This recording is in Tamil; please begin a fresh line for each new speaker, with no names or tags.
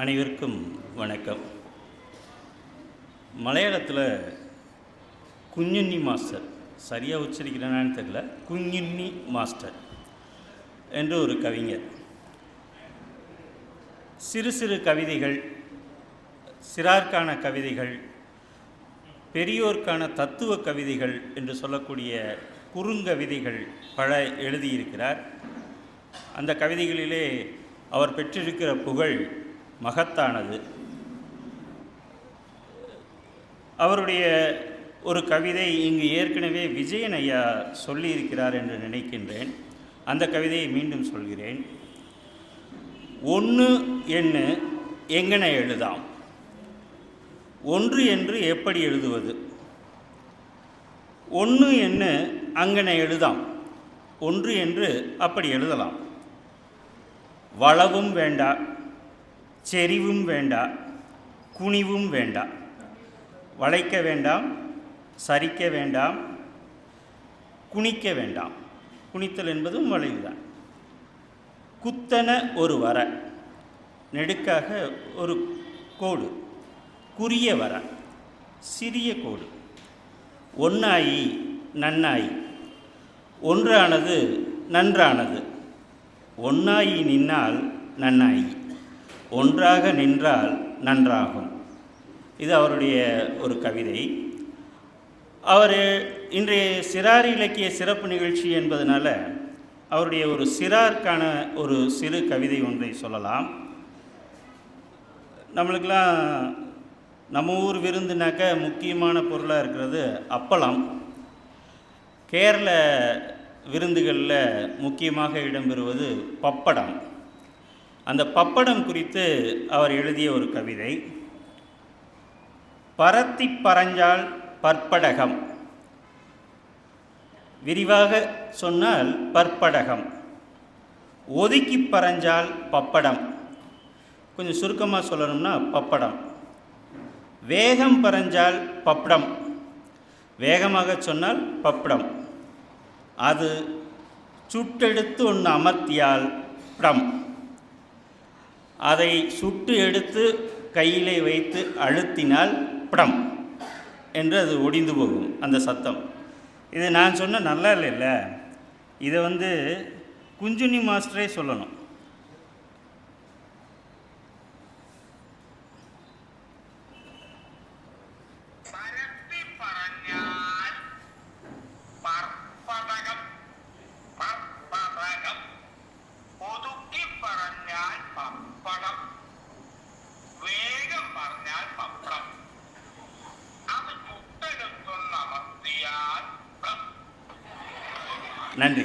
அனைவருக்கும் வணக்கம். மலையாளத்தில் குஞ்சுன்னி மாஸ்டர் சரியாக உச்சரிக்கிறேனான்னு தெரியல. குஞ்சுன்னி மாஸ்டர் என்று ஒரு கவிஞர். சிறு சிறு கவிதைகள் சிறார்க்கான கவிதைகள் பெரியோர்க்கான தத்துவ கவிதைகள் என்று சொல்லக்கூடிய குறுங்கவிதைகள் பல எழுதியிருக்கிறார். அந்த கவிதைகளிலே அவர் பெற்றிருக்கிற புகழ் மகத்தானது. அவருடைய ஒரு கவிதை இங்கு ஏற்கனவே விஜயன் ஐயா சொல்லியிருக்கிறார் என்று நினைக்கின்றேன். அந்த கவிதையை மீண்டும் சொல்கிறேன். ஒன்று எண்ணு எங்கன எழுதாம்? ஒன்று என்று எப்படி எழுதுவது? ஒன்று என்று அங்கன எழுதாம்? ஒன்று என்று அப்படி எழுதலாம். வளவும் வேண்டா செறிவும் வேண்டா குனிவும் வேண்டா. வளைக்க வேண்டாம் சரிக்க வேண்டாம் குனிக்க வேண்டாம். குனித்தல் என்பதும் வளைவுதான் குத்தன ஒரு வர நெடுக்காக ஒரு கோடு. குறிய வர சிறிய கோடு. ஒன்னாயி நன்னாயி. ஒன்றானது நன்றானது. ஒன்னாயி நின்னால் நன்னாயி. ஒன்றாக நின்றால் நன்றாகும். இது அவருடைய ஒரு கவிதை. அவர் இன்றைய சிறார் இலக்கிய சிறப்பு நிகழ்ச்சி என்பதனால அவருடைய ஒரு சிறாருக்கான ஒரு சிறு கவிதை ஒன்றை சொல்லலாம். நம்மளுக்கெல்லாம் நம்ம ஊர் விருந்துனாக்க முக்கியமான பொருளாக இருக்கிறது அப்பளம். கேரள விருந்துகளில் முக்கியமாக இடம்பெறுவது பப்படம். அந்த பப்படம் குறித்து அவர் எழுதிய ஒரு கவிதை. பரத்தி பறஞ்சால் பற்படகம். விரிவாக சொன்னால் பற்படகம். ஒதுக்கி பறஞ்சால் பப்படம். கொஞ்சம் சுருக்கமாக சொல்லணும்னா பப்படம். வேகம் பறஞ்சால் பப்படம். வேகமாக சொன்னால் பப்படம். அது சுட்டெடுத்து ஒன்று அமர்த்தியால் படம். அதை சுட்டு எடுத்து கையிலே வைத்து அழுத்தினால் படம் என்று அது ஒடிந்து போகும் அந்த சத்தம். இது நான் சொன்ன நல்லா இல்லைல்ல? இதை வந்து குஞ்சுனி மாஸ்டரே சொல்லணும். நன்றி.